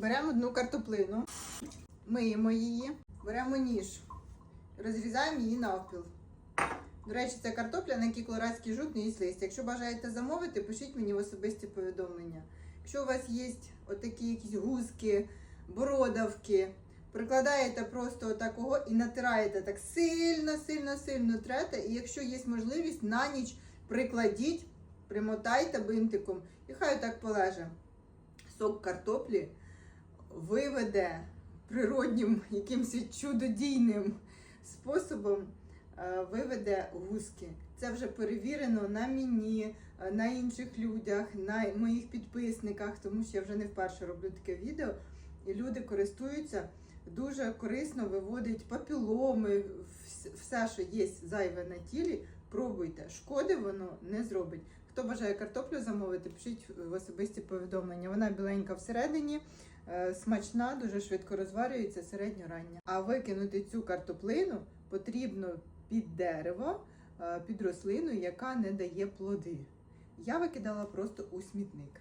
Беремо одну картоплину, миємо її, беремо ніж, розрізаємо її навпіл. До речі, це картопля, на якій колорадський жут не їсть. Якщо бажаєте замовити, пишіть мені в особисті повідомлення. Якщо у вас є отакі якісь гузки, бородавки, прикладаєте просто отакого і натираєте так сильно, сильно, сильно трете. І якщо є можливість, на ніч прикладіть, примотайте бинтиком і хай так полеже. Сок картоплі виведе природнім якимось чудодійним способом е, виведе гуски. Це вже перевірено на мені, е, на інших людях, на моїх підписниках, тому що я вже не вперше роблю таке відео. І люди користуються дуже корисно виводить папіломи, все, що є зайве на тілі. Пробуйте, шкоди воно не зробить. Хто бажає картоплю замовити, пишіть в особисті повідомлення. Вона біленька всередині, е, смачна, дуже швидко розварюється, середньо рання. А викинути цю картоплину потрібно під дерево, е, під рослину, яка не дає плоди. Я викидала просто у смітник.